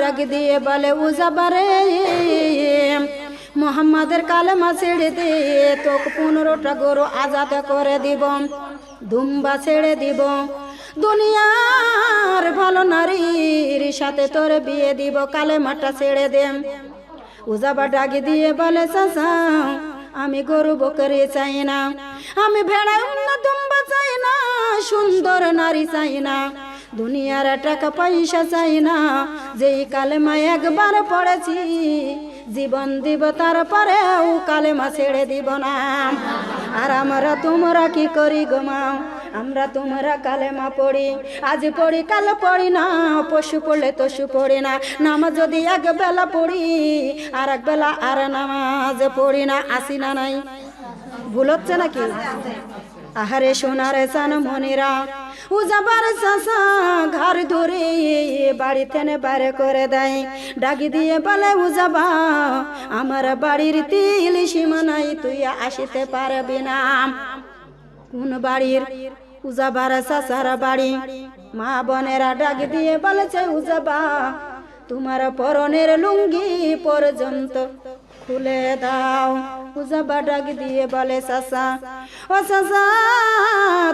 ডাক দিয়ে বলে উজাবারে মোহাম্মদের কালেমা ছেড়ে দে, তোকে পনেরোটা গরু আজাদ করে দিব দুম্বা ছেড়ে দিব। দুনিয়ার ভালো নারীর সাথে তোর বিয়ে দিব, কালেমাটা ছেড়ে দে। উজাবা ডাকি দিয়ে বলে, চাচা, আমি গরু বকরে চাই না, আমি ভেড়া দুম্বা চাই না, সুন্দর নারী চাই না। দুনিয়ার টাকা পয়সা চাই না। যেই কালেমা একবার পড়েছি, জীবন দিব তারপরেও কালেমা ছেড়ে দিব না। আর আমরা তোমরা কি করি গোমাও আমরা তোমরা কালেমা পড়ি। আজ পড়ি, কাল পড়ি না, পশু পড়লে তসু পড়ি না। নামাজ যদি এক বেলা পড়ি, আর এক বেলা আর নামাজ পড়ি না। আসি না নাই? ভুল হচ্ছে নাকি? আহারে সোনারে চান মনিরা। উজাবার চাষা ঘর ধরে বাড়ি থেনে বাইরে করে দেয়। ডাকি দিয়ে বলে উজাবা আমার বাড়ির তিল সীমানাই তুই আসিতে পারবি না। কোন বাড়ির? উজাবার চাষার বাড়ি। মা বোনেরা ডাক দিয়ে বলেছে উজাবা তোমার পরনের লুঙ্গি পর্যন্ত খুলে দাও। উজাবা ডাক দিয়ে বলে চাষা ও চাষা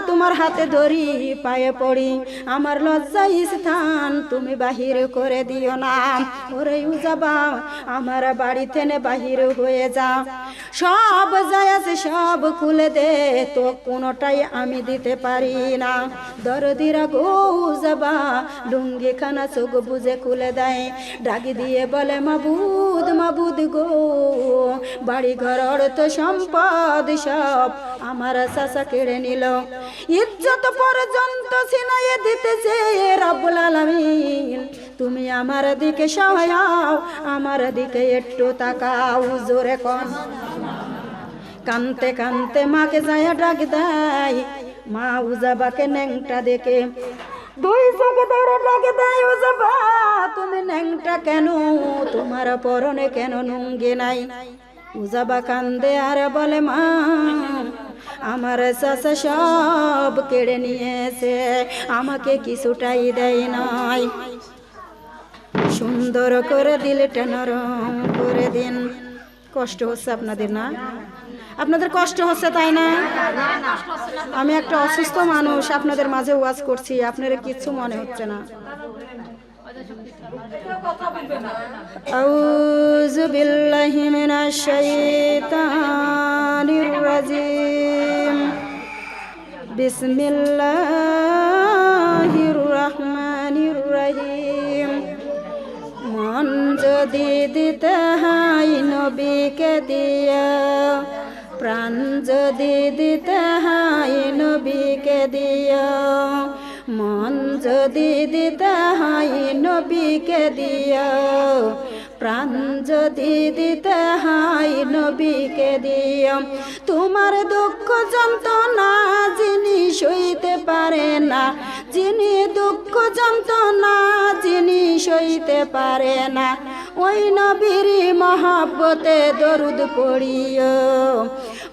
তোমার হাতে ধরি পায়ে পড়ি। আমার লজ্জাই স্থান তুমি বাহির করে দিও না। ওরে উজাবা আমার বাড়ি থেনে বাহির হয়ে যা। সব যায় আছে, সব খুলে দে, তো কোনোটাই আমি দিতে পারি না। দরদিরা গো যাবা লুঙ্গি খানা চোখ বুঝে খুলে দেয়। ডাকি দিয়ে বলে, মাবুদ মাবুদ গো। বাড়ি ঘর অর্থ সম্পদ সব আমার চাষা কেড়ে নিল। ইজ্জত পর্যন্ত সিনাইয়ে দিতেছে রব্বুল আলামিন। তুমি আমার দিকে সহায়াও, আমার দিকে একটু তাকাও, জোরে কন। কানতে কানতে মাকে যায় ডাক দেয়, মা উজাবাকে ন্যাংটা দেখে। দুই চোখে ধরে ডাকে দেয় উজাবা তুমি ন্যাংটা কেন? তোমার পরনে কেন নুঙ্গে নাই? উজাবা কান্দে আর বলে, মা, আমার চাষা সব কেড়ে নিয়েছে, আমাকে কিছুটাই দেয় নাই। সুন্দর করে দিলটা নরম করে দিন। কষ্ট হচ্ছে আপনাদের, না? আপনাদের কষ্ট হচ্ছে তাই না আমি একটা অসুস্থ মানুষ আপনাদের মাঝে ওয়াজ করছি আপনারা কিচ্ছু মনে হচ্ছে না أعوذ بالله من الشيطان الرجيم بسم الله الرحمن الرحيم মন যদি দিতে হাই নবীকে দিয়া প্রাণ যদি দিতে হাই নবীকে দিয়া মন যদি দিতে হাই নবীকে দিয়া প্রাণ যদি দিতে হাই নবীকে দিও। তোমার দুঃখ যন্ত্রণা যিনি সইতে পারে না, যিনি দুঃখ যন্ত্রণা যিনি সইতে পারে না ওই নবীর মহাব্বতে দরুদ পড়িও।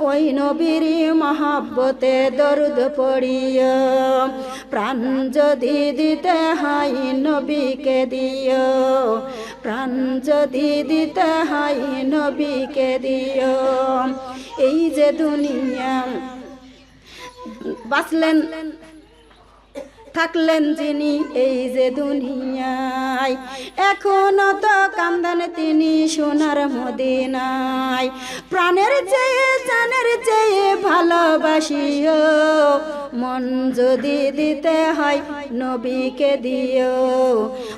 ওই নবীর মহাব্বতে দরুদ পড়িও। প্রাণ যদি দিতে হয় নবীকে দিও। প্রাণ যদি দিতে হয় নবীকে দিও। এই যে দুনিয়া, বাঁচলেন থাকলেন যিনি এই যে দুনিয়ায়। এখনও তো কান্দান তিনি সোনার মদিনায়। প্রাণের চেয়ে, জানের চেয়ে ভালোবাসিও। মন যদি দিতে হয় নবীকে দিও।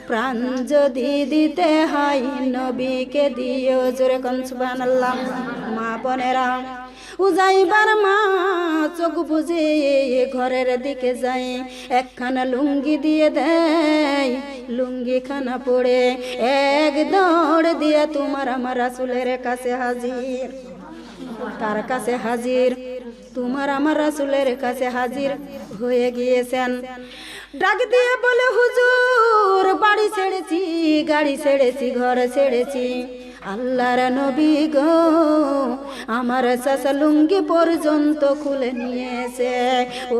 প্রাণ যদি দিতে হয় নবীকে দিও। জোরে কন সুবহানাল্লাহ। মা বোনেরা উজাইবার মা চোখ বুঝে ঘরের দিকে যায়। একখানা লুঙ্গি দিয়ে দেয় লুঙ্গি খানা পড়ে এক দৌড় দিয়ে তোমার আমার রাসুলের কাছে হাজির। তার কাছে হাজির, তোমার আমার রাসুলের কাছে হাজির হয়ে গিয়েছেন। ডাক দিয়ে বলে, হুজুর, বাড়ি ছেড়েছি, গাড়ি ছেড়েছি, ঘর ছেড়েছি। আল্লাহর নবী গো, আমার চাচা লুঙ্গি পর্যন্ত খুলে নিয়েছে।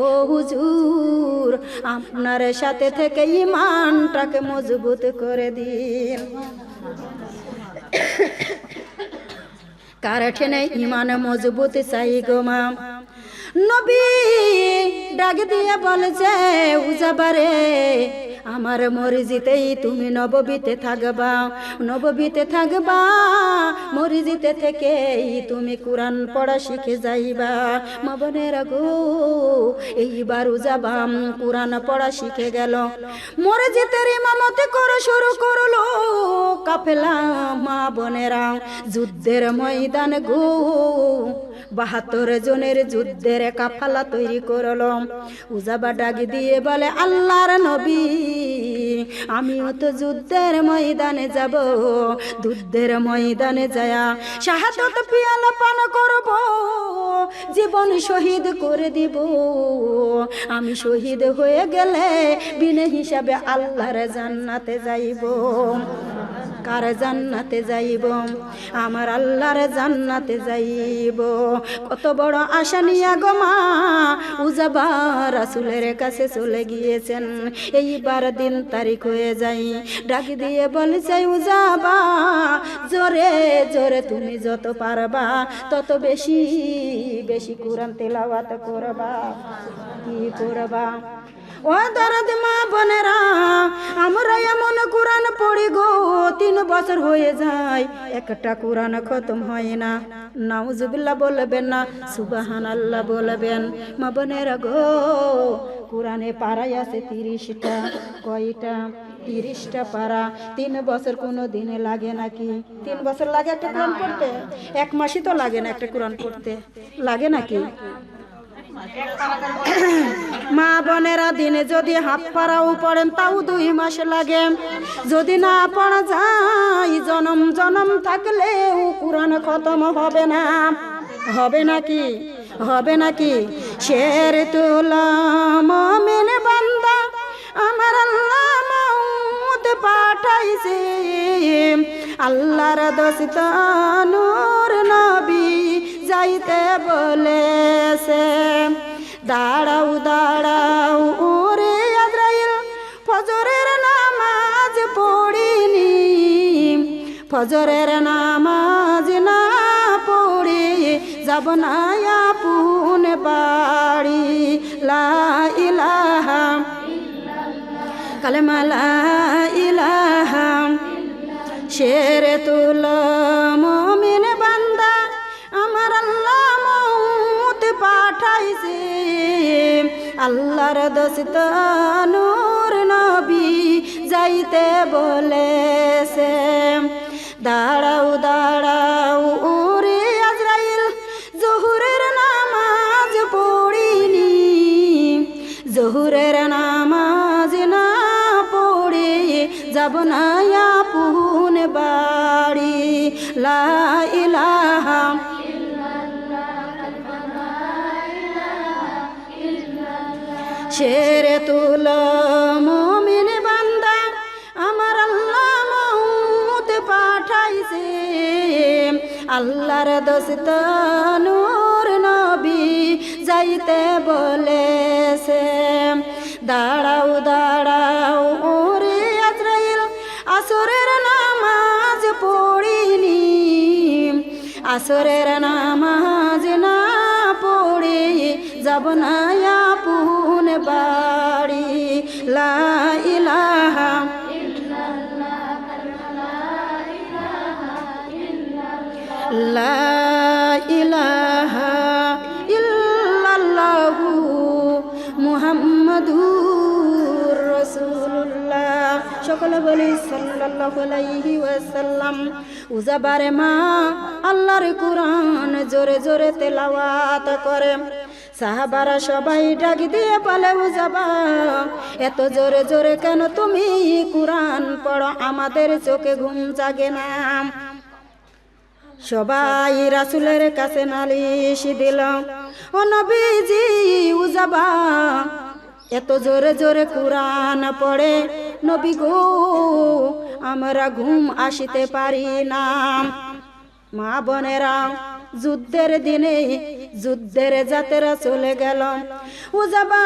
ও হুজুর, আপনার সাথে থেকে ইমানটাকে মজবুত করে দিন। কার ঠেনে ইমান মজবুত চাই গো মাম নবী ডাক দিয়ে বলছে উজাবারে আমার মরিজিতেই তুমি নববীতে থাকবা। নববীতে থাকবা, মরিজিতে থেকেই তুমি কোরআন পড়া শিখে যাইবা। মবনের গো, এইবার যাবাম কোরআন পড়া শিখে গেল। মরিজিতের ইমামতে করে, শুরু করল কাফেলা মা বোনেরা। যুদ্ধের ময়দান গো বাহাত্তর জনের যুদ্ধের কাফালা তৈরি করলাম। উজাবা ডাক দিয়ে বলে, আল্লাহর নবী, আমিও তো যুদ্ধের ময়দানে যাব। যুদ্ধের ময়দানে যায়া শাহাদত পিয়ালা পান করব। জীবন শহীদ করে দিব। আমি শহীদ হয়ে গেলে বিনে হিসাবে আল্লাহর জান্নাতে যাইব। কার জান্নাতে যাইব, আমার আল্লাহর জান্নাতে যাইব। কত বড় আশা নিয়া গো মা, উজাবা রাসুলের কাছে চলে গিয়েছেন। এইবার দিন তারিখ হয়ে যাই ডাক দিয়ে বলছে, উজাবা, জোরে জোরে তুমি যত পারবা, তত বেশি বেশি কোরআন তেলাওয়াত করবা। কি করবা? ও দরদ মা বোনেরা, আমরা এমন কোরআন পড়ি গো, তিন বছর হয়ে যায়, একটা কোরআন খতম হয় না। নাউজুবিল্লা বলবেন না সুবাহান আল্লাহ বলবেন। মা বোনেরা গো, কোরআনে পাড়াই আছে তিরিশটা, কয়টা? তিরিশটা পারা তিন বছর কোনো দিনে লাগে নাকি? তিন বছর লাগে একটা কোরআন পড়তে? এক মাসই তো লাগে না একটা কোরআন পড়তে। লাগে নাকি? মা বোনেরা, দিনে যদি হাত পাড়াও পড়েন, তাও দুই মাস লাগে। যদি না পড়া যায়, জনম জনম থাকলেও কোরআন খতম হবে না। হবে নাকি হবে নাকি শের তুলাম বান্দা, আমার আল্লাহ মাউত পাঠাইছে। আল্লাহর দোস্তানুর নবী যাইতে বলেছে। দাঁড়াও দাঁড়াও, ওরে আজরাইল, ফজরের নামাজ পড়িনি। ফজরের নামাজ না পড়ে যাব না আপন বাড়ি। লা ইলাহা লা ইলাহা, শেরে তুল আল্লাহর দোস্ত নূর নবী যাইতে বলেছে। দাঁড়াও দাঁড়াও ওরে আজরাইল, জহুরের নামাজ পড়িনি। জহুরের নামাজ না পড়ে যাব না আপন বাড়ি। লা শেরে তুল, মমিন বান্দা, আমার আল্লাহ মৌত পাঠাইছে। আল্লাহর দোস্ত নূর নবী যাইতে বলেছে, দাঁড়াও দাঁড়াও ওরে আজরাইল, আসরের নামাজ পড়িনি। আসরের নামাজ না পড়ে যাব না লা ইলাহা লা ইলাহা ইল্লাল্লাহু মুহাম্মাদুর রাসূলুল্লাহ। সকলে বলি সাল্লাল্লাহু আলাইহি ওয়াসাল্লাম। উজাবারে মা আল্লাহর কুরআন জোরে জোরে তেলাওয়াত করে। সাহাবারা সবাই ডাক দিয়ে বলে, উজাবা, এত জোরে জোরে কেন তুমি কুরআন পড়ো? আমাদের চোখে ঘুম জাগে না। সবাই রাসুলের কাছে নালিশ দিল, ও নবীজি, উজাবা, এত জোরে জোরে কোরআন পড়ে? নবী গো, আমরা ঘুম আসিতে পারি না। মা বোনেরা যুদ্ধের দিনে যুদ্ধের জাতেরা চলে গেল। ও যাবা